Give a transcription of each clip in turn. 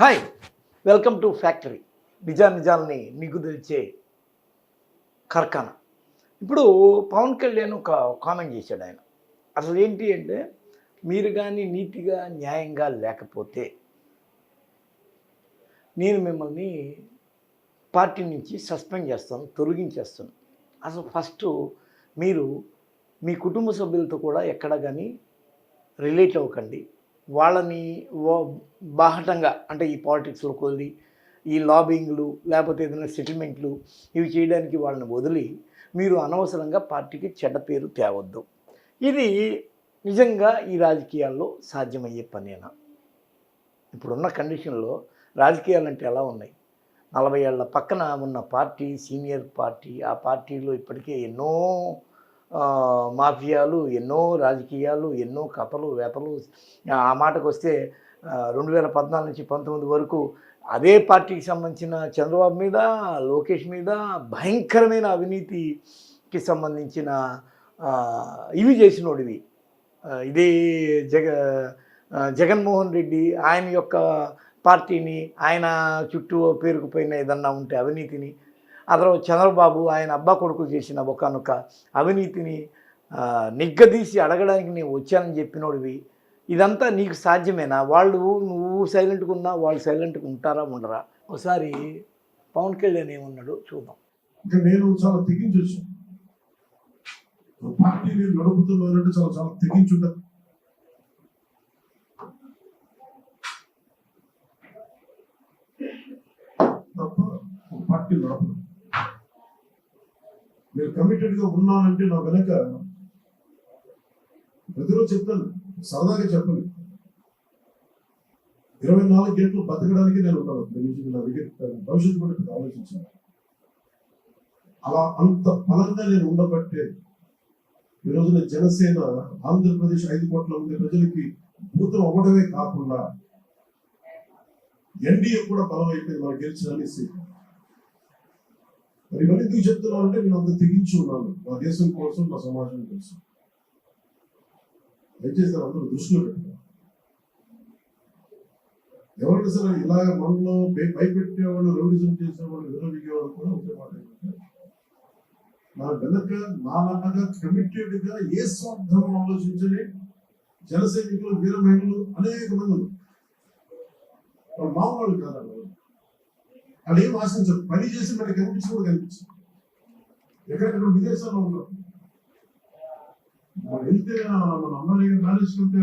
Hi welcome to factory నిజా నిజాలని మీకు తెలిచే కార్ఖానా. ఇప్పుడు పవన్ కళ్యాణ్ ఒక కామెంట్ చేశాడు ఆయన. అసలు ఏంటి అంటే మీరు కానీ నీతిగా న్యాయంగా లేకపోతే నేను మిమ్మల్ని పార్టీ నుంచి సస్పెండ్ చేస్తాను తొలగించేస్తాను. అసలు ఫస్ట్ మీరు మీ కుటుంబ సభ్యులతో కూడా ఎక్కడ కానీ రిలేట్ అవ్వకండి. వాళ్ళని ఓ- బాహటంగా అంటే ఈ పాలిటిక్స్లోకి వదిలి ఈ లాబింగ్లు లేకపోతే ఏదైనా సెటిల్మెంట్లు ఇవి చేయడానికి వాళ్ళని వదిలి మీరు అనవసరంగా పార్టీకి చెడ్డ పేరు తేవద్దు. ఇది నిజంగా ఈ రాజకీయాల్లో సాధ్యమయ్యే పనేనా? ఇప్పుడున్న కండిషన్లో రాజకీయాలు అంటే ఎలా ఉన్నాయి? నలభై ఏళ్ళ పక్కన ఉన్న పార్టీ సీనియర్ పార్టీ ఆ పార్టీలో ఇప్పటికే ఎన్నో మాఫియాలు ఎన్నో రాజకీయాలు ఎన్నో కథలు వేతలు. ఆ మాటకు వస్తే రెండు వేల పద్నాలుగు నుంచి పంతొమ్మిది వరకు అదే పార్టీకి సంబంధించిన చంద్రబాబు మీద లోకేష్ మీద భయంకరమైన అవినీతికి సంబంధించిన ఇవి చేసినోడివి. ఇదే జగ జగన్మోహన్ రెడ్డి ఆయన యొక్క పార్టీని ఆయన చుట్టూ పేరుకుపోయిన ఏదన్నా ఉంటే అవినీతిని ఆ తర్వాత చంద్రబాబు ఆయన అబ్బా కొడుకు చేసిన ఒకనొక అవినీతిని నిగ్గదీసి అడగడానికి నేను వచ్చానని చెప్పినోడివి. ఇదంతా నీకు సాధ్యమేనా? వాళ్ళు నువ్వు సైలెంట్గా ఉన్నా వాళ్ళు సైలెంట్గా ఉంటారా ఉండరా? ఒకసారి పవన్ కళ్యాణ్ ఏమన్నాడు చూద్దాం. నేను చాలా తెగించి వచ్చాను. పార్టీని నడుపుతున్నానంటే చాలా చాలా తెగించుంటాను తప్ప పార్టీ నడపడం నేను కమిటెడ్గా ఉన్నానంటే నా వెనక ప్రతిరోజు చెప్తాను సరదాగా చెప్పను ఇరవై నాలుగు గంటలు బతకడానికి నేను ఉంటాను నా దగ్గర భవిష్యత్తు కూడా ఆలోచించాను అలా అంత బలంగా నేను ఉండబట్టే ఈ రోజున జనసేన ఆంధ్రప్రదేశ్ ఐదు కోట్ల మంది ప్రజలకి భూతం అవ్వడమే కాకుండా ఎన్డీఏ కూడా బలం అయిపోయింది మనం గెలిచిన అనేసి మరి ఇవన్నీ ఎందుకు చెప్తున్నాను అంటే నేను అంత తెగించి ఉన్నాను. నా దేశం కోసం నా సమాజం కోసం. దయచేసి అందరూ దృష్టిలో పెట్టారు ఎవరైనా సరే ఇలాగ మనలో భయపెట్టేవాళ్ళు రెవల్యూషన్ చేసేవాళ్ళు విరోధిగేవాళ్ళు కూడా ఒకే మాట ఏంటంటే నా వెనక నాలాగా కమిటెడ్గా ఏ స్వార్థం ఆలోచించని జన సైనికులు వీర మహిళలు అనేక మంది వాళ్ళు మామూలు కాదు. వాళ్ళు. ఏం ఆశించరు పని చేసి మనకి కనిపించి కూడా కనిపించరు ఎక్కడెక్కడ విదేశాల్లో ఉన్నారు మనం వెళ్తే మన అమ్మాయి మేనేజ్మెంటే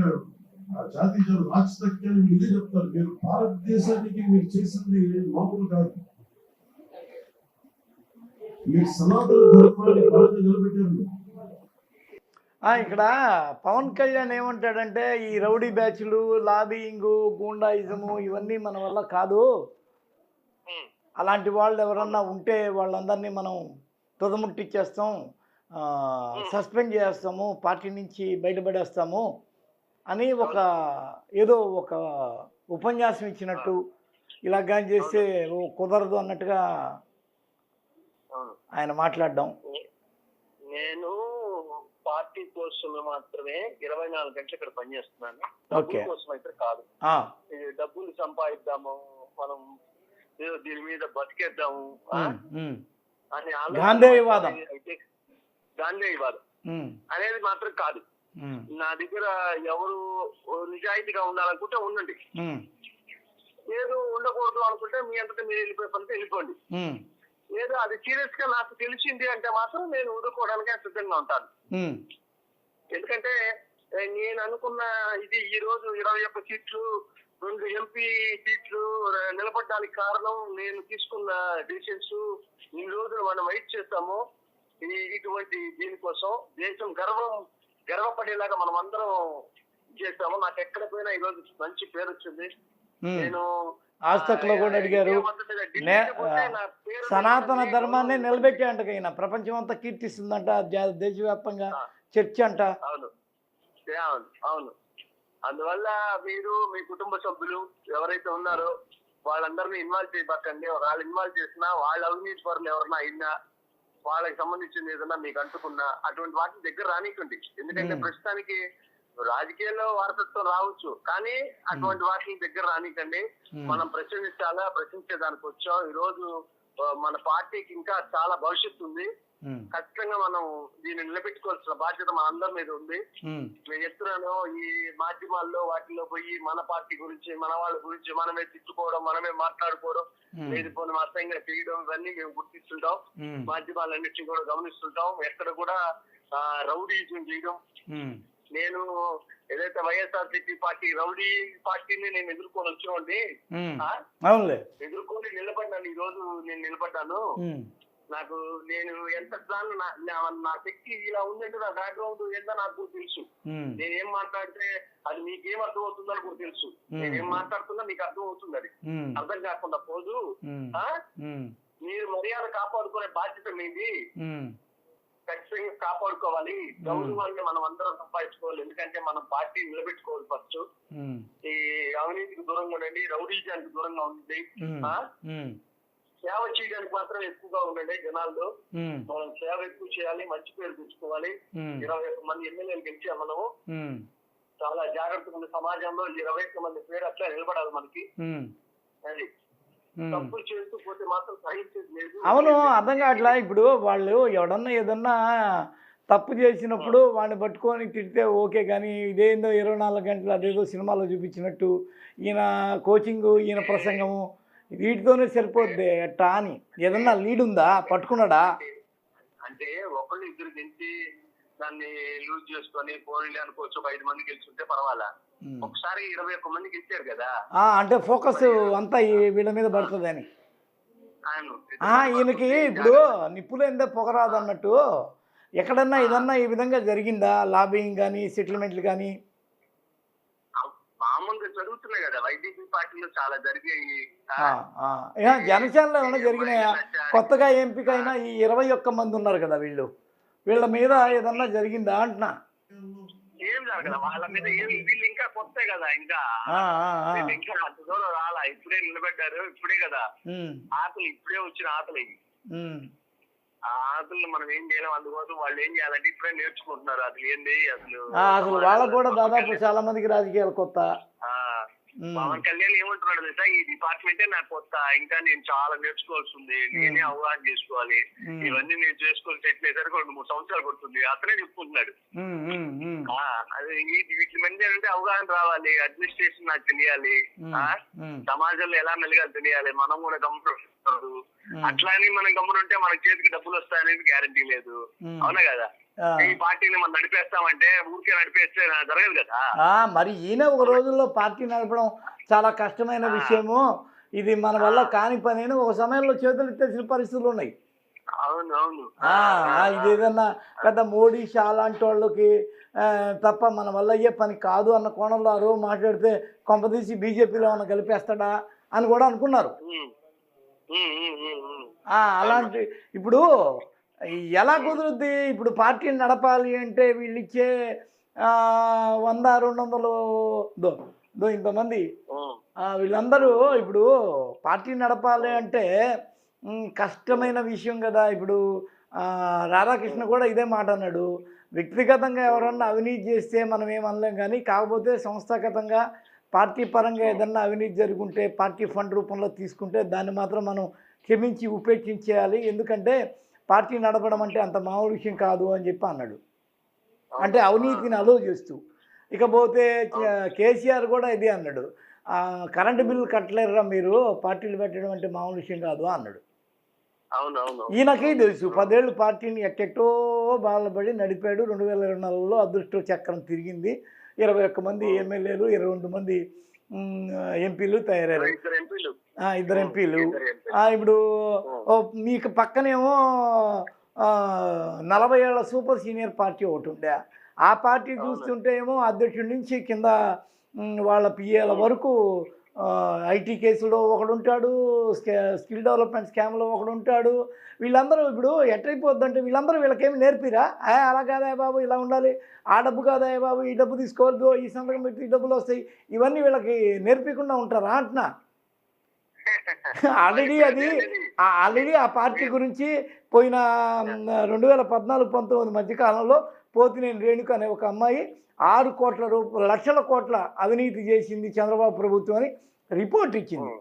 ఆ జాతీయ జన రాజకీయాలు ఇదే చెప్తారు. మీరు భారతదేశానికి మీరు చేసింది మామూలు కాదు. మీరు సనాతన ధర్మాన్ని భారత నిలబెట్టారు. ఇక్కడ పవన్ కళ్యాణ్ ఏమంటాడంటే ఈ రౌడీ బ్యాచ్లు లాబింగ్ గూండాయిజము ఇవన్నీ మన వల్ల కాదు. అలాంటి వాళ్ళు ఎవరన్నా ఉంటే వాళ్ళందరినీ మనం తుదముట్టిచ్చేస్తాం సస్పెండ్ చేస్తాము పార్టీ నుంచి బయటపడేస్తాము అని ఒక ఏదో ఒక ఉపన్యాసం ఇచ్చినట్టు ఇలా కానీ చేస్తే కుదరదు అన్నట్టుగా. ఆయన మాట్లాడడం. నేను పార్టీ కోసం మాత్రమే ఇరవై నాలుగు గంటలు ఇక్కడ పనిచేస్తున్నాను. కోసం అయితే కాదు. డబ్బులు సంపాదిద్దాము మనం దీని మీద బతికేద్దాము అని గాంధేయవాదం. గాంధేయవాదం అనేది మాత్రం కాదు. నా దగ్గర ఎవరు నిజాయితీగా ఉండాలనుకుంటే ఉండండి. ఏదో ఉండకూడదు అనుకుంటే మీ అంతటా మీరు వెళ్ళిపోయే పనితో వెళ్ళిపోండి. ఏదో అది సీరియస్గా నాకు తెలిసింది అంటే మాత్రం నేను వదులుకోవడానికి సిద్ధంగా ఉంటాను. ఎందుకంటే నేను అనుకున్న ఇది ఈ రోజు ఇరవై ఒక్క సీట్లు రెండు ఎంపీ సీట్లు నిలబడడానికి కారణం నేను తీసుకున్న డిసిషన్స్ ఈ రోజు మనం వెయిట్ చేస్తాము. ఇటువంటి దీనికోసం దేశం గర్వం గర్వపడేలాగా మనం అందరం చేస్తాము. నాకు ఎక్కడ పోయినా ఈ రోజు మంచి పేరు వచ్చింది. నేను ఆస్తక్లో కూడా అడిగారు సనాతన ధర్మాన్ని నిలబెట్టే అంటకైనా ప్రపంచం అంతా కీర్తిస్తుందంట దేశవ్యాప్తంగా చర్చ అంట. అవును అవును. అందువల్ల మీరు మీ కుటుంబ సభ్యులు ఎవరైతే ఉన్నారో వాళ్ళందరినీ ఇన్వాల్వ్ చేయబట్టండి. వాళ్ళు ఇన్వాల్వ్ చేసినా వాళ్ళ అవినీతి పరులు ఎవరన్నా అయినా వాళ్ళకి సంబంధించింది ఏదన్నా మీకు అంటుకున్నా అటువంటి వాటి దగ్గర రానికండి ఎందుకంటే. ప్రస్తుతానికి రాజకీయాల్లో వారసత్వం రావచ్చు. కానీ అటువంటి వాటిని దగ్గర రానికండి మనం ప్రశ్నించాలా? ప్రశ్నించేదానికి వచ్చాం. ఈ రోజు మన పార్టీకి ఇంకా చాలా భవిష్యత్తు ఉంది. ఖచ్చితంగా మనం దీన్ని నిలబెట్టుకోవాల్సిన బాధ్యత మన అందరి మీద ఉంది. నేను చెప్తున్నాను ఈ మాధ్యమాల్లో వాటిలో పోయి మన పార్టీ గురించి మన వాళ్ళ గురించి మనమే తిట్టుకోవడం మనమే మాట్లాడుకోవడం ఉమ్, లేనిపోయిన అసహ్యంగా చేయడం ఇవన్నీ మేము గుర్తిస్తుంటాం. మాధ్యమాలన్నింటినీ కూడా గమనిస్తుంటాం. ఎక్కడ కూడా రౌడీజం చేయడం. నేను ఏదైతే వైఎస్ఆర్సీపీ పార్టీ రౌడీ పార్టీని నేను ఎదుర్కొని వచ్చామండి ఎదుర్కొని నిలబడ్డాను ఈ రోజు నేను నిలబడ్డాను. నాకు నేను ఎంత ప్లాన్ నా- శక్తి ఇలా ఉందంటే నా బ్యాక్గ్రౌండ్ ఏందో నాకు తెలుసు. ఉమ్, నేనేం మాట్లాడితే అది మీకేం అర్థం అవుతుందో నాకు తెలుసు. నేనేం మాట్లాడుతున్నా మీకు అర్థం అవుతుంది అది అర్థం కాకుండా పోదు. మీరు మర్యాద కాపాడుకునే బాధ్యత మీది. ఖచ్చితంగా కాపాడుకోవాలి. గౌరవాన్ని మనం అందరం సంపాదించుకోవాలి. ఎందుకంటే మనం పార్టీ నిలబెట్టుకోవాలి ఫస్ట్ ఈ అవినీతికి దూరంగా ఉండండి రౌడీజానికి దూరంగా? ఉమ్, సేవ చేయడానికి మాత్రం ఎక్కువగా ఉండండి జనాల్లో. మనం సేవ ఎక్కువ చేయాలి మంచి పేరు తెచ్చుకోవాలి. ఇరవై ఒక్క మంది ఎమ్మెల్యేలు గెలిచాం మనము చాలా జాగ్రత్తగా ఉంది సమాజంలో ఇరవై ఒక్క మంది పేరు అట్లా నిలబడాలి మనకి. అది. అవును అర్థం కావట్లా? ఇప్పుడు వాళ్ళు ఎవడన్నా ఏదన్నా తప్పు చేసినప్పుడు వాడిని పట్టుకొని తిడితే ఓకే కానీ ఇదేందో ఇరవై నాలుగు గంటలు అదేదో సినిమాలో చూపించినట్టు ఈయన కోచింగ్ ఈయన ప్రసంగము వీటితోనే సరిపోద్ది. ఎట్టా అని ఏదన్నా లీడ్ ఉందా? పట్టుకున్నాడా? అంటే ఒకళ్ళు ఇద్దరు గెలిచి దాన్ని లూజ్ చేసుకొని పోనీ అనుకోవచ్చు. ఒక ఐదు మంది గెలుచుంటే పర్వాలా. ఒకసారి ఇరవై ఒక్క మంది గెలిచారు కదా? ఆ, అంటే ఫోకస్ అంతా వీళ్ళ మీద పడుతుందని ఆయన ఆ, ఈయనకి ఇప్పుడు నిప్పులు ఎందే పొగరాదు అన్నట్టు ఎక్కడన్నా ఏదన్నా ఈ విధంగా జరిగిందా? లాబింగ్ కానీ సెటిల్మెంట్లు కానీ జరుగుతున్నాయి కదా. వైసీపీ పార్టీలో చాలా జరిగాయి. జనసేనలో ఏమైనా జరిగినాయా? కొత్తగా ఎంపికైన ఈ ఇరవై ఒక్క మంది ఉన్నారు కదా వీళ్ళు. వీళ్ళ మీద ఏదన్నా జరిగిందా అంటున్నా? ఏం జరగదు వాళ్ళ మీద ఏం వీళ్ళు ఇంకా కొత్తే కదా ఇంకా. ఇంకా అంత దూరం రాలా. ఇప్పుడే నిలబెట్టారు ఇప్పుడే కదా. ఆకలి ఇప్పుడే వచ్చిన ఆకలి. ఆ ఆకలిని మనం ఏం చేయలేం. అందుకోసం వాళ్ళు ఏం చేయాలంటే ఇప్పుడే నేర్చుకుంటున్నారు. అసలు ఏంది? అసలు అసలు వాళ్ళకు కూడా దాదాపు చాలా మందికి రాజకీయాలు కొత్త. పవన్ కళ్యాణ్ ఏమంటున్నాడు తెలుసా? ఈ డిపార్ట్మెంటే నాకు కొత్త ఇంకా నేను చాలా నేర్చుకోవాల్సి ఉంది నేనే అవగాహన చేసుకోవాలి. ఇవన్నీ నేను చేసుకొని సెటిల్ అయ్యేసరికి రెండు మూడు సంవత్సరాలు పడుతుంది అతనే చెప్పుకుంటున్నాడు. వీటి మంది ఏంటంటే అవగాహన రావాలి అడ్మినిస్ట్రేషన్ నాకు తెలియాలి సమాజంలో ఎలా మెలగాలి తెలియాలి మనం కూడా అట్లా అని మనం గమ్మున ఉంటే మన చేతికి డబ్బులు వస్తాయనేది గ్యారంటీ లేదు. అవునా కదా. ఈ పార్టీని మనం నడిపేస్తామంటే ఊరికే నడిపేస్తే జరగదు కదా? ఆ, మరి ఈయన ఒక రోజుల్లో పార్టీ నడపడం చాలా కష్టమైన విషయము. ఇది మన వల్ల కాని పని అని ఒక సమయంలో చేతులు ఎత్తేసిన పరిస్థితులు ఉన్నాయి. ఇది ఏదన్నా పెద్ద మోడీ షా లాంటి వాళ్ళకి తప్ప మన వల్ల అయ్యే పని కాదు అన్న కోణంలో ఆ రోజు మాట్లాడితే కొంపదీసి బీజేపీలో ఏమైనా కలిపేస్తాడా అని కూడా అనుకున్నారు. అలాంటి ఇప్పుడు ఎలా కుదురుద్ది? ఇప్పుడు పార్టీని నడపాలి అంటే వీళ్ళు ఇచ్చే ఆ, వంద రెండు వందలు దో దో ఇంతమంది. వీళ్ళందరూ ఇప్పుడు పార్టీ నడపాలి అంటే కష్టమైన విషయం కదా. ఇప్పుడు రాధాకృష్ణ కూడా ఇదే మాట అన్నాడు. వ్యక్తిగతంగా ఎవరన్నా అవినీతి చేస్తే మనం ఏమనలేం కానీ కాకపోతే సంస్థాగతంగా పార్టీ పరంగా ఏదన్నా అవినీతి జరుగుంటే పార్టీ ఫండ్ రూపంలో తీసుకుంటే దాన్ని మాత్రం మనం క్షమించి ఉపేక్షించేయాలి. ఎందుకంటే పార్టీ నడపడం అంటే అంత మామూలు విషయం కాదు అని చెప్పి అన్నాడు. అంటే అవినీతిని అలో చేస్తూ. ఇకపోతే కేసీఆర్ కూడా ఇదే అన్నాడు. కరెంటు బిల్లు కట్టలేరురా మీరు పార్టీలు పెట్టడం అంటే మామూలు విషయం కాదు అన్నాడు. ఈయనకి తెలుసు పదేళ్ళు పార్టీని ఎట్టెట్టో బాధపడి నడిపాడు. రెండు వేల ఇరవై నాలుగులో అదృష్ట చక్రం తిరిగింది. ఇరవై ఒక్క మంది ఎమ్మెల్యేలు ఇరవై రెండు మంది ఎంపీలు తయారయ్యారు. ఇద్దరు ఎంపీలు. ఇప్పుడు ఓ, మీకు పక్కనేమో నలభై ఏళ్ళ సూపర్ సీనియర్ పార్టీ ఒకటి ఉండే ఆ పార్టీ చూస్తుంటే ఏమో అధ్యక్షుడి నుంచి కింద వాళ్ళ పిఏల వరకు ఐటీ కేసులో ఒకడు ఉంటాడు స్కే- స్కిల్ డెవలప్మెంట్ స్కామ్లో ఒకడు ఉంటాడు వీళ్ళందరూ ఇప్పుడు ఎట్టయిపోద్దంటే వీళ్ళందరూ వీళ్ళకేమి నేర్పిరా? "ఆ, అలా కాదా బాబు ఇలా ఉండాలి. ఆ డబ్బు కాదా బాబు ఈ డబ్బు తీసుకోవద్దు ఈ సంతకం పెట్టి ఈ డబ్బులు వస్తాయి. ఇవన్నీ వీళ్ళకి నేర్పించకుండా ఉంటారా అంటున్నా. ఆల్రెడీ అది ఆల్రెడీ ఆ పార్టీ గురించి పోయిన రెండు వేల పద్నాలుగు పంతొమ్మిది మధ్యకాలంలో పోతినేని రేణుక అనే ఒక అమ్మాయి ఆరు కోట్ల రూపాయల లక్షల కోట్ల అవినీతి చేసింది చంద్రబాబు ప్రభుత్వం అని రిపోర్ట్ ఇచ్చింది.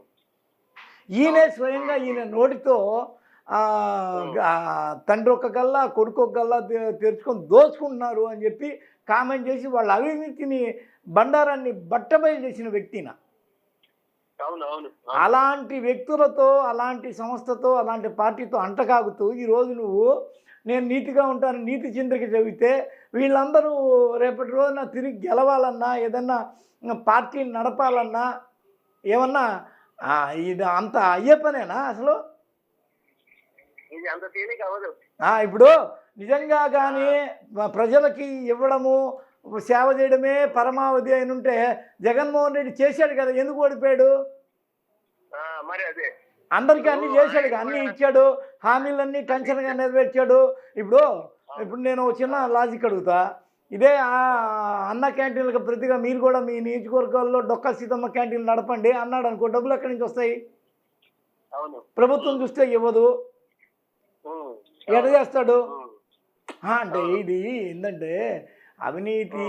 ఈయనే స్వయంగా ఈయన నోటితో తండ్రి ఒక గల్లా కొడుకు ఒక గల్లా తెరుచుకొని దోచుకుంటున్నారు అని చెప్పి కామెంట్ చేసి వాళ్ళ అవినీతిని బండారాన్ని బట్టబయలు చేసిన వ్యక్తిన అలాంటి వ్యక్తులతో అలాంటి సంస్థతో అలాంటి పార్టీతో అంటకాగుతూ ఈరోజు నువ్వు నేను నీతిగా ఉంటాను నీతి చింద్రిక చదివితే వీళ్ళందరూ రేపటి రోజున తిరిగి గెలవాలన్నా ఏదన్నా పార్టీని నడపాలన్నా ఏమన్నా ఇది అంత అయ్యే పనేనా అసలు? ఇప్పుడు నిజంగా కానీ ప్రజలకి ఇవ్వడము సేవ చేయడమే పరమావధి అయిన ఉంటే జగన్మోహన్ రెడ్డి చేశాడు కదా ఎందుకు ఓడిపోయాడు? ఆ, మరి అదే. అందరికీ అన్ని చేశాడు అన్ని ఇచ్చాడు హామీలన్నీ టెన్షన్గా నెరవేర్చాడు. ఇప్పుడు ఇప్పుడు నేను చిన్న లాజిక్ అడుగుతా. ఇదే ఆ అన్న క్యాంటీన్లకు ప్రతిగా మీరు కూడా మీ నియోజకవర్గాల్లో డొక్క సీతమ్మ క్యాంటీన్ నడపండి అన్నాడు అనుకో డబ్బులు ఎక్కడి నుంచి వస్తాయి? ప్రభుత్వం చూస్తే ఇవ్వదు. ఎడ చేస్తాడు? అంటే ఇది ఏంటంటే అవినీతి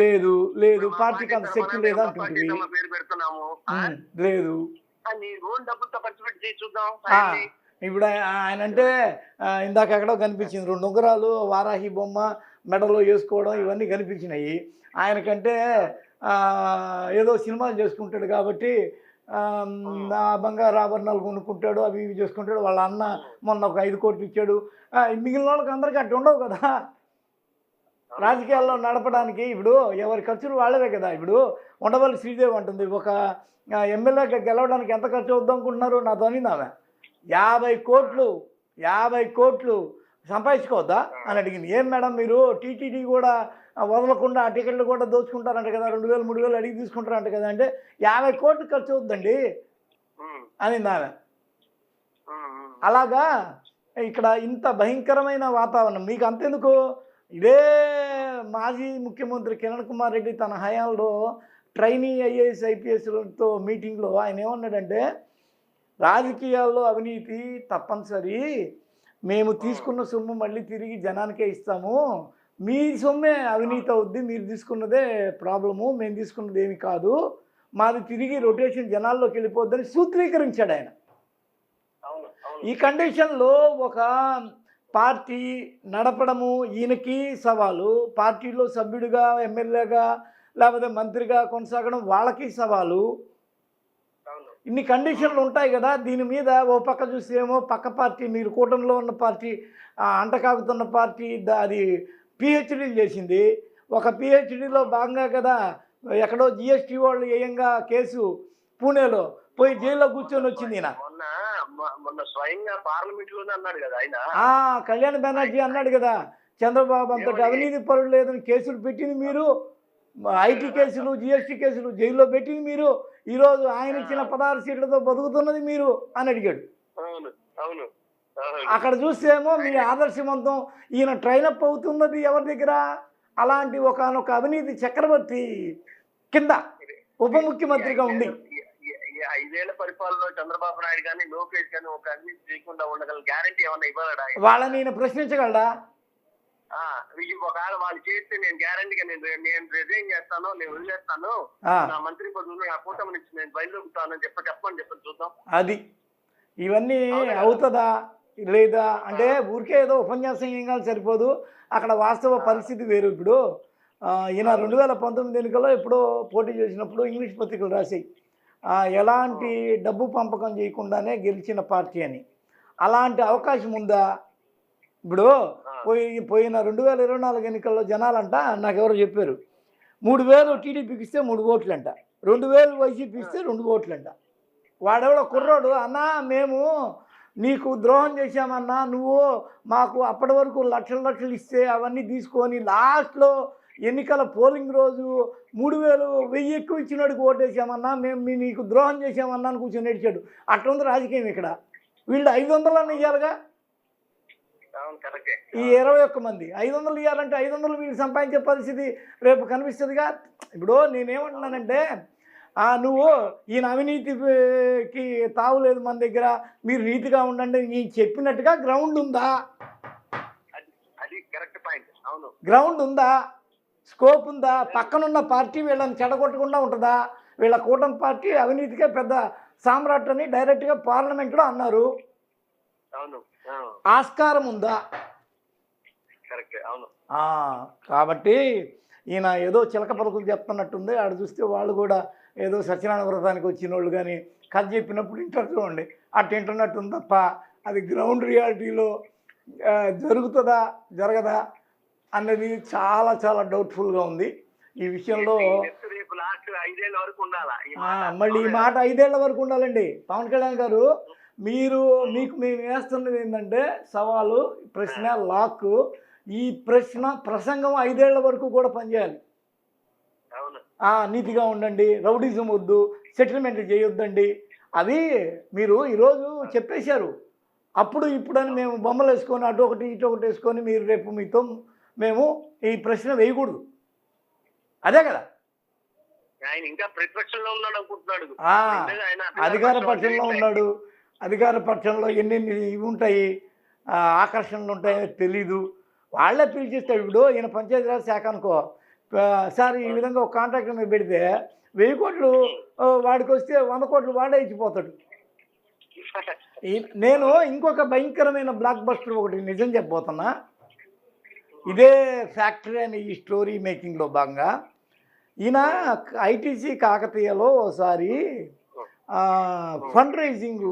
లేదు. లేదు పార్టీకి అంత శక్తి లేదా. అంటుంది లేదు. ఇప్పుడు ఆయన అంటే ఇందాక ఎక్కడో కనిపించింది. రెండు ఉంగరాలు వారాహి బొమ్మ మెడలో వేసుకోవడం ఇవన్నీ కనిపించినాయి. ఆయనకంటే ఏదో సినిమాలు చేసుకుంటాడు కాబట్టి బంగారు ఆభరణాలు కొనుక్కుంటాడు అవి ఇవి చేసుకుంటాడు. వాళ్ళ అన్న మొన్న ఒక ఐదు కోట్లు ఇచ్చాడు. మిగిలిన వాళ్ళకి అందరికీ అట్టు ఉండవు కదా. రాజకీయాల్లో నడపడానికి ఇప్పుడు ఎవరి ఖర్చులు వాళ్ళవే కదా. ఇప్పుడు ఉండవల్లి శ్రీదేవి అంటుంది ఒక ఆ, ఎమ్మెల్యేగా గెలవడానికి ఎంత ఖర్చు అవుద్దాం అనుకుంటున్నారు? నాతో ఆమె. యాభై కోట్లు యాభై కోట్లు సంపాదించుకోవద్దా? అని అడిగింది. ఏం మేడం మీరు టీటీడీ కూడా వదలకుండా ఆ టికెట్లు కూడా దోచుకుంటారంట కదా రెండు వేలు మూడు వేలు అడిగి తీసుకుంటారంట కదా అంటే యాభై కోట్లు ఖర్చు అవుద్దండి అనింది ఆమె. అలాగా ఇక్కడ ఇంత భయంకరమైన వాతావరణం మీకు అంతెందుకు? ఇదే మాజీ ముఖ్యమంత్రి కిరణ్ కుమార్ రెడ్డి తన హయాంలో ట్రైనీ ఐఏఎస్ ఐపీఎస్లతో మీటింగ్లో ఆయన ఏమన్నాడంటే రాజకీయాల్లో అవినీతి తప్పనిసరి మేము తీసుకున్న సొమ్ము మళ్ళీ తిరిగి జనానికే ఇస్తాము. మీ సొమ్మే అవినీతి అవుద్ది మీరు తీసుకున్నదే ప్రాబ్లము మేము తీసుకున్నది ఏమి కాదు. మాది తిరిగి రొటేషన్ జనాల్లోకి వెళ్ళిపోద్దని సూత్రీకరించాడు ఆయన. ఈ కండిషన్లో ఒక పార్టీ నడపడము ఈయనకి సవాలు. పార్టీలో సభ్యుడిగా ఎమ్మెల్యేగా లేకపోతే మంత్రిగా కొనసాగడం వాళ్ళకి సవాలు. ఇన్ని కండిషన్లు ఉంటాయి కదా దీని మీద ఓ పక్క చూస్తే ఏమో పక్క పార్టీ మీరు కూటమిలో ఉన్న పార్టీ అంటకాగుతున్న పార్టీ అది పిహెచ్డీలు చేసింది. ఒక పిహెచ్డీలో భాగంగా కదా ఎక్కడో జిఎస్టీ వాళ్ళు ఏయంగా కేసు పూణేలో పోయి జైల్లో కూర్చొని వచ్చింది మొన్న స్వయంగా పార్లమెంట్లోనే అన్నాడు కదా ఆయన. కళ్యాణ్ బెనర్జీ అన్నాడు కదా చంద్రబాబు అంతటి? అవినీతి పరులు లేదని కేసులు పెట్టింది మీరు ఐటీ కేసులు జిఎస్టీ కేసులు జైల్లో పెట్టింది మీరు ఈరోజు ఆయన ఇచ్చిన పదహారు సీట్లతో బతుకుతున్నది మీరు అని అడిగాడు. అవును అవును. అవును. అక్కడ చూస్తేమో మీ ఆదర్శవంతం ఈయన ట్రైనప్ అవుతున్నది ఎవరి దగ్గర? అలాంటి ఒకనొక అవినీతి చక్రవర్తి కింద ఉప ముఖ్యమంత్రిగా ఉండి. ఈ ఐదేళ్ళ పరిపాలనలో చంద్రబాబు నాయుడు కానీ లోకేష్ కానీ ఒక అవినీతి చేయకుండా ఉండగల గ్యారంటీ ఏమన్నా ఇవ్వలేడా? వాళ్ళని ఈయన ప్రశ్నించగలడా? ఇది ఒకవేళ వాళ్ళు చేస్తే నేను గ్యారంటీగా నేను నేను రిజైన్ చేస్తాను నేను వదిలేస్తాను. నా మంత్రి పదవులు నా కూటమి నుంచి నేను బయలుదేరుతానని చెప్ప చెప్పని చెప్పని చూద్దాం. అది. ఇవన్నీ అవుతుందా? లేదా? అంటే ఊరికే ఏదో ఉపన్యాసం ఏం కాదు సరిపోదు. అక్కడ వాస్తవ పరిస్థితి వేరు ఇప్పుడు. ఈయన రెండు వేల పంతొమ్మిది ఎన్నికల్లో ఎప్పుడో పోటీ చేసినప్పుడు ఇంగ్లీష్ పత్రికలు రాశాయి. ఎలాంటి డబ్బు పంపకం చేయకుండానే గెలిచిన పార్టీ అని. అలాంటి అవకాశం ఉందా? ఇప్పుడు పోయి పోయిన రెండు వేల ఇరవై నాలుగు ఎన్నికల్లో జనాలంట నాకు ఎవరో చెప్పారు. మూడు వేలు టీడీపీకి ఇస్తే మూడు ఓట్లంట. రెండు వేలు వైసీపీ ఇస్తే రెండు ఓట్లంట. వాడెవడో కుర్రోడు అన్నా మేము నీకు ద్రోహం చేశామన్నా నువ్వు మాకు అప్పటి వరకు లక్షల లక్షలు ఇస్తే అవన్నీ తీసుకొని లాస్ట్లో ఎన్నికల పోలింగ్ రోజు మూడు వేలు వెయ్యి ఎక్కువ ఇచ్చినోడికి ఓటేసామన్నా మేము మీ నీకు ద్రోహం చేశామన్నా అని కూర్చొని ఏడిచాడు. అట్లుంది రాజకీయం ఇక్కడ. వీళ్ళు ఐదు వందలన్నా ఇవ్వాలిగా ఈ ఇరవై ఒక్క మంది ఐదు వందలు ఇవ్వాలంటే ఐదు వందలు వీళ్ళు సంపాదించే పరిస్థితి రేపు కనిపిస్తుందిగా? ఇప్పుడు నేనేమంటున్నానంటే ఆ, నువ్వు ఈయన అవినీతికి తావులేదు మన దగ్గర మీరు నీతిగా ఉండండి నీ చెప్పినట్టుగా గ్రౌండ్ ఉందా? గ్రౌండ్ ఉందా? స్కోప్ ఉందా? పక్కనున్న పార్టీ వీళ్ళని చెడగొట్టకుండా ఉంటుందా? వీళ్ళ కూటమి పార్టీ అవినీతికే పెద్ద సామ్రాట్ అని డైరెక్ట్గా పార్లమెంట్లో అన్నారు. అవును. ఆస్కారం ఉందా? కాబట్టి ఈయన ఏదో చిలక పలుకులు చెప్తున్నట్టుంది. ఆడ చూస్తే వాళ్ళు కూడా ఏదో సత్యనారాయణ వ్రతానికి వచ్చిన వాళ్ళు కానీ కథ చెప్పినప్పుడు ఇంటర్ చూడండి. అట్ట ఇంటర్నెట్ ఉంది తప్ప అది గ్రౌండ్ రియాలిటీలో జరుగుతుందా జరగదా అన్నది చాలా చాలా డౌట్ఫుల్గా ఉంది. ఈ విషయంలో. మళ్ళీ ఈ మాట ఐదేళ్ళ వరకు ఉండాలండి. పవన్ కళ్యాణ్ గారు మీరు మీకు మేము వేస్తున్నది ఏంటంటే సవాలు ప్రశ్న లాక్ ఈ ప్రశ్న ప్రసంగం ఐదేళ్ళ వరకు కూడా పనిచేయాలి. నీతిగా ఉండండి రౌడీజం వద్దు సెటిల్మెంట్ చేయొద్దండి. అవి మీరు ఈరోజు చెప్పేశారు. అప్పుడు ఇప్పుడని మేము బొమ్మలు వేసుకొని అటు ఒకటి ఇటు ఒకటి వేసుకొని మీరు రేపు మీతో మేము ఈ ప్రశ్న వేయకూడదు. అదే కదా? ఆయన ఇంకా ప్రతిపక్షంలో ఉన్నాడు అనుకుంటున్నాడు. అధికార పక్షంలో. ఉన్నాడు. అధికార పక్షంలో ఎన్నెన్ని ఇవి ఉంటాయి ఆకర్షణలు ఉంటాయో తెలీదు. వాళ్ళే పిలిచిస్తాడు ఇప్పుడు ఈయన పంచాయతీరాజ్ శాఖ అనుకో సార్ ఈ విధంగా ఒక కాంట్రాక్ట్ మీద పెడితే వెయ్యి కోట్లు వాడికి వస్తే వంద కోట్లు వాడే ఇచ్చిపోతాడు. నేను ఇంకొక భయంకరమైన బ్లాక్ బస్టర్ ఒకటి నిజం చెప్పబోతున్నా. ఇదే ఫ్యాక్టరీ అనే ఈ స్టోరీ మేకింగ్లో భాగంగా ఈయన ఐటీసీ కాకతీయలో ఒకసారి ఫండ్ రైజింగ్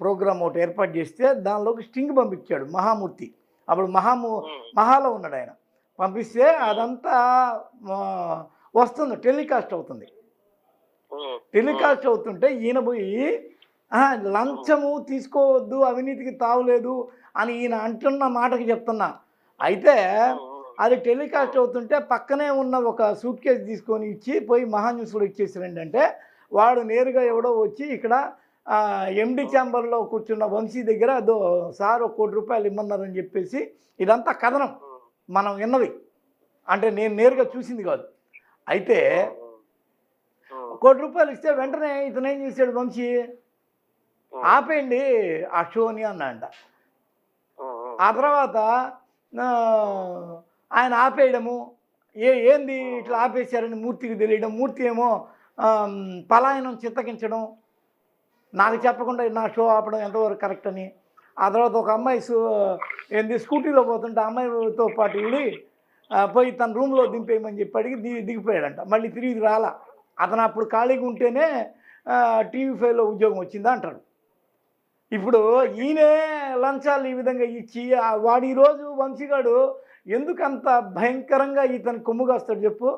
ప్రోగ్రామ్ ఒకటి ఏర్పాటు చేస్తే దానిలోకి స్టింగ్ పంపించాడు మహామూర్తి. అప్పుడు మహామూ మహాలో ఉన్నాడు ఆయన. పంపిస్తే అదంతా వస్తుంది టెలికాస్ట్ అవుతుంది. టెలికాస్ట్ అవుతుంటే ఈయన పోయి "ఆ, లంచము తీసుకోవద్దు అవినీతికి తావులేదు అని ఈయన అంటున్న మాటకి చెప్తున్నా. అయితే అది టెలికాస్ట్ అవుతుంటే పక్కనే ఉన్న ఒక సూట్ కేసు తీసుకొని ఇచ్చి పోయి మహా న్యూస్లో ఇచ్చేసారండి అంటే వాడు నేరుగా ఎవడో వచ్చి ఇక్కడ ఎండి ఛాంబర్లో కూర్చున్న వంశీ దగ్గర అదో సార్ ఒక కోటి రూపాయలు ఇమ్మన్నారని చెప్పేసి ఇదంతా కథనం. మనం విన్నవి అంటే నేను నేరుగా చూసింది కాదు. అయితే కోటి రూపాయలు ఇస్తే వెంటనే ఇతను ఏం చేశాడు వంశీ? ఆపేయండి ఆ షోని ఉమ్. ఆ. తర్వాత ఆయన ఆపేయడము. ఏ ఏంది ఇట్లా ఆపేశారని మూర్తికి తెలియడం మూర్తి ఏమో పలాయనం చిత్తగించడం నాకు చెప్పకుండా నా షో ఆపడం ఎంతవరకు కరెక్ట్ అని. ఆ తర్వాత ఒక అమ్మాయి ఏంది స్కూటీలో పోతుంటే ఆ అమ్మాయితో పాటు వెళ్ళి పోయి తన రూమ్లో దింపేయమని చెప్పి అడిగి దిగి దిగిపోయాడంట. మళ్ళీ తిరిగి రాలా. అతను అప్పుడు ఖాళీగా ఉంటేనే టీవీ ఫైవ్లో ఉద్యోగం వచ్చిందా అంటాడు. ఇప్పుడు ఈయనే లంచాలు ఈ విధంగా ఇచ్చి వాడు ఈరోజు వంశీగాడు ఎందుకంత అంత భయంకరంగా ఇతను కొమ్ముగాస్తాడు చెప్పు?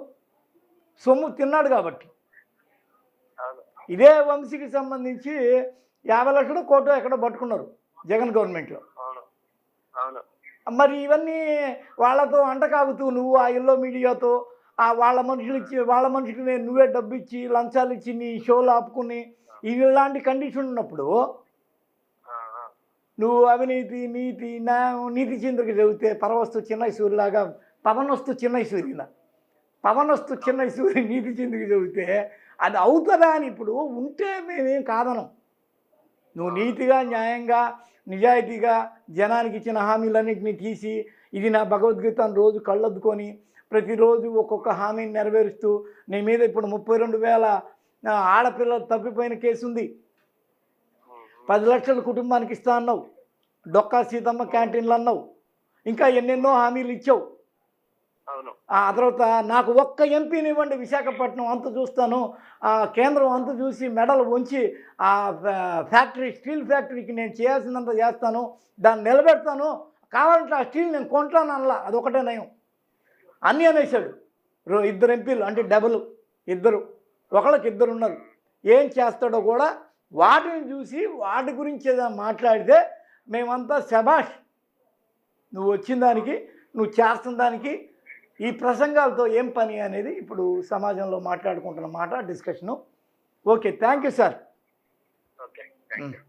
సొమ్ము తిన్నాడు కాబట్టి. ఇదే వంశీకి సంబంధించి యాభై లక్షలు కోటు ఎక్కడ పట్టుకున్నారు జగన్ గవర్నమెంట్లో. మరి ఇవన్నీ వాళ్ళతో అంటకాగుతూ నువ్వు ఆ ఎల్లో మీడియాతో ఆ వాళ్ళ మనుషులు ఇచ్చి వాళ్ళ మనుషులకి నేను నువ్వే డబ్బు ఇచ్చి లంచాలు ఇచ్చి నీ షోలు ఆపుకుని ఇలాంటి కండిషన్ ఉన్నప్పుడు. నువ్వు అవినీతి నీతి నా నీతి చింద్రకి చదివితే పరవస్తు చిన్నైసూరిలాగా పవనస్తు చిన్నైసూరిన పవనస్తు చిన్నైసూరి నీతి చింద్రకి చదివితే అది అవుతుందా అని ఇప్పుడు ఉంటే మేమేం కాదనం. నువ్వు నీతిగా న్యాయంగా నిజాయితీగా జనానికి ఇచ్చిన హామీలన్నింటినీ తీసి ఇది నా భగవద్గీతను రోజు కళ్ళద్దుకొని ప్రతిరోజు ఒక్కొక్క హామీని నెరవేరుస్తూ నీ మీద ఇప్పుడు ముప్పై రెండు వేల ఆడపిల్లలు తప్పిపోయిన కేసు ఉంది పది లక్షల కుటుంబానికి ఇస్తా అన్నావు. డొక్కా సీతమ్మ క్యాంటీన్లు అన్నావు. ఇంకా ఎన్నెన్నో హామీలు ఇచ్చావు. ఆ తర్వాత నాకు ఒక్క ఎంపీని ఇవ్వండి విశాఖపట్నం అంత చూస్తాను. ఆ కేంద్రం అంత చూసి మెడలు ఉంచి ఆ ఫ్యా- ఫ్యాక్టరీ స్టీల్ ఫ్యాక్టరీకి నేను చేయాల్సినంత చేస్తాను. దాన్ని నిలబెడతాను. కావాలంటే ఆ స్టీల్ నేను కొంటాను అనలా. అదొకటే నయం. అన్నీ అనేసాడు రో ఇద్దరు ఎంపీలు అంటే డబుల్. ఇద్దరు. ఒకళ్ళకి ఇద్దరు ఉన్నారు. ఏం చేస్తాడో కూడా వాటిని చూసి వాటి గురించి మాట్లాడితే మేమంతా శభాష్ నువ్వు వచ్చిన దానికి నువ్వు చేస్తున్న దానికి ఈ ప్రసంగాలతో ఏం పని అనేది ఇప్పుడు సమాజంలో మాట్లాడుకుంటున్న మాట discussion okay thank you sir okay thank you